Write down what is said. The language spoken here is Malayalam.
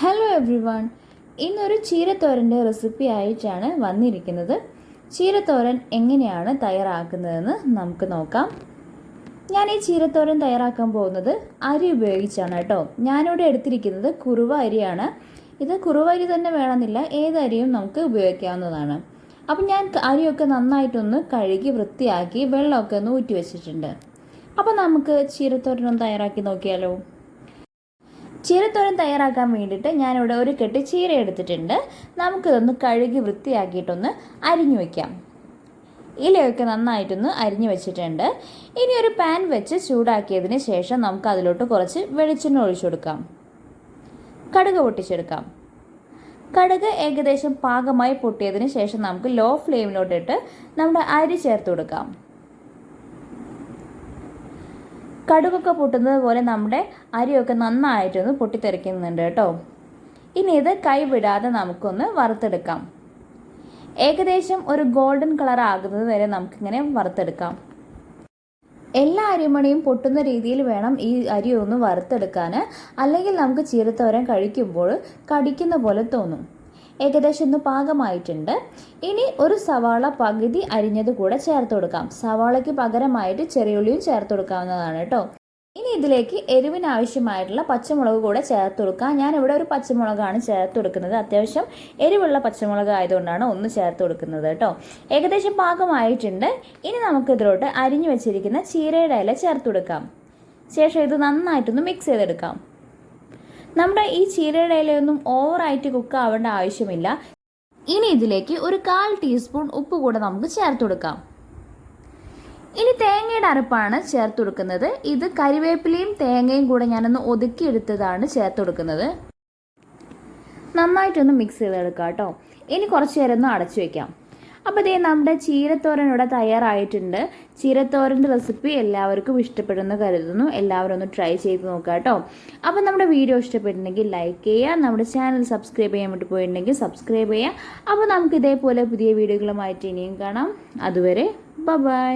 ഹലോ എവ്രി വൺ ഇന്നൊരു ചീരത്തോരന്റെ റെസിപ്പി ആയിട്ടാണ് വന്നിരിക്കുന്നത്. ചീരത്തോരൻ എങ്ങനെയാണ് തയ്യാറാക്കുന്നതെന്ന് നമുക്ക് നോക്കാം. ഞാൻ ഈ ചീരത്തോരൻ തയ്യാറാക്കാൻ പോകുന്നത് അരി ഉപയോഗിച്ചാണ് കേട്ടോ. ഞാനിവിടെ എടുത്തിരിക്കുന്നത് കുറുവ അരിയാണ്. ഇത് കുറുവ അരി തന്നെ വേണമെന്നില്ല ഏത് അരിയും നമുക്ക് ഉപയോഗിക്കാവുന്നതാണ്. അപ്പം ഞാൻ അരിയൊക്കെ നന്നായിട്ടൊന്ന് കഴുകി വൃത്തിയാക്കി വെള്ളമൊക്കെ ഒന്ന് ഊറ്റി വെച്ചിട്ടുണ്ട്. അപ്പം നമുക്ക് ചീരത്തോരനൊന്ന് തയ്യാറാക്കി നോക്കിയാലോ. ചീരത്തോരൻ തയ്യാറാക്കാൻ വേണ്ടിയിട്ട് ഞാനിവിടെ ഒരു കെട്ട് ചീര എടുത്തിട്ടുണ്ട്. നമുക്കിതൊന്ന് കഴുകി വൃത്തിയാക്കിയിട്ടൊന്ന് അരിഞ്ഞു വയ്ക്കാം ഇലയൊക്കെ നന്നായിട്ടൊന്ന് അരിഞ്ഞു വെച്ചിട്ടുണ്ട്. ഇനി ഒരു പാൻ വെച്ച് ചൂടാക്കിയതിന് ശേഷം നമുക്ക് അതിലോട്ട് കുറച്ച് വെളിച്ചെണ്ണ ഒഴിച്ചു കൊടുക്കാം. കടുക് പൊട്ടിച്ചെടുക്കാം. കടുക് ഏകദേശം പാകമായി പൊട്ടിയതിന് ശേഷം നമുക്ക് ലോ ഫ്ലെയിമിലോട്ടിട്ട് നമ്മുടെ അരി ചേർത്ത് കൊടുക്കാം. കടുകൊക്കെ പൊട്ടുന്നത് പോലെ നമ്മുടെ അരിയൊക്കെ നന്നായിട്ടൊന്ന് പൊട്ടിത്തെറിക്കുന്നുണ്ട് കേട്ടോ. ഇനി ഇത് കൈവിടാതെ നമുക്കൊന്ന് വറുത്തെടുക്കാം. ഏകദേശം ഒരു ഗോൾഡൻ കളർ ആകുന്നത് വരെ നമുക്കിങ്ങനെ വറുത്തെടുക്കാം. എല്ലാ അരിമണിയും പൊട്ടുന്ന രീതിയിൽ വേണം ഈ അരി ഒന്ന് വറുത്തെടുക്കാൻ അല്ലെങ്കിൽ നമുക്ക് ചീരത്തോരൻ കഴിക്കുമ്പോൾ കടിക്കുന്ന പോലെ തോന്നും. ഏകദേശം ഒന്ന് പാകമായിട്ടുണ്ട്. ഇനി ഒരു സവാള പകുതി അരിഞ്ഞത് കൂടെ ചേർത്ത് കൊടുക്കാം. സവാളയ്ക്ക് പകരമായിട്ട് ചെറിയുള്ളിയും ചേർത്ത് കൊടുക്കാവുന്നതാണ് കേട്ടോ. ഇനി ഇതിലേക്ക് എരിവിന് ആവശ്യമായിട്ടുള്ള പച്ചമുളക് കൂടെ ചേർത്ത് കൊടുക്കാം. ഞാൻ ഇവിടെ ഒരു പച്ചമുളകാണ് ചേർത്ത് കൊടുക്കുന്നത്. അത്യാവശ്യം എരിവുള്ള പച്ചമുളക് ആയതുകൊണ്ടാണ് ഒന്ന് ചേർത്ത് കൊടുക്കുന്നത് കേട്ടോ. ഏകദേശം പാകമായിട്ടുണ്ട്. ഇനി നമുക്ക് ഇതിലോട്ട് അരിഞ്ഞു വെച്ചിരിക്കുന്ന ചീരയുടെ ഇല ചേർത്ത് കൊടുക്കാം. ശേഷം ഇത് നന്നായിട്ടൊന്ന് മിക്സ് ചെയ്തെടുക്കാം. നമ്മുടെ ഈ ചീരയുടെ ഇലയൊന്നും ഓവറായിട്ട് കുക്ക് ആവേണ്ട ആവശ്യമില്ല. ഇനി ഇതിലേക്ക് ഒരു കാൽ ടീസ്പൂൺ ഉപ്പ് കൂടെ നമുക്ക് ചേർത്ത് കൊടുക്കാം. ഇനി തേങ്ങയുടെ അരപ്പാണ് ചേർത്ത് കൊടുക്കുന്നത്. ഇത് കരിവേപ്പിലയും തേങ്ങയും കൂടെ ഞാനൊന്ന് ഒതുക്കിയെടുത്തതാണ് ചേർത്ത് കൊടുക്കുന്നത്. നന്നായിട്ടൊന്ന് മിക്സ് ചെയ്തെടുക്കാം കേട്ടോ. ഇനി കുറച്ച് നേരം ഒന്ന് അടച്ചു വെക്കാം. അപ്പോൾ ഇതേ നമ്മുടെ ചീരത്തോരൻ ഇവിടെ തയ്യാറായിട്ടുണ്ട്. ചീരത്തോരന്റെ റെസിപ്പി എല്ലാവർക്കും ഇഷ്ടപ്പെടുമെന്ന് കരുതുന്നു. എല്ലാവരും ഒന്ന് ട്രൈ ചെയ്ത് നോക്കുക കേട്ടോ അപ്പോൾ നമ്മുടെ വീഡിയോ ഇഷ്ടപ്പെട്ടിട്ടുണ്ടെങ്കിൽ ലൈക്ക് ചെയ്യുക നമ്മുടെ ചാനൽ സബ്സ്ക്രൈബ് ചെയ്യാൻ വേണ്ടി പോയിട്ടുണ്ടെങ്കിൽ സബ്സ്ക്രൈബ് ചെയ്യുക അപ്പോൾ നമുക്ക് ഇതേപോലെ പുതിയ വീഡിയോകളുമായിട്ട് ഇനിയും കാണാം. അതുവരെ ബൈ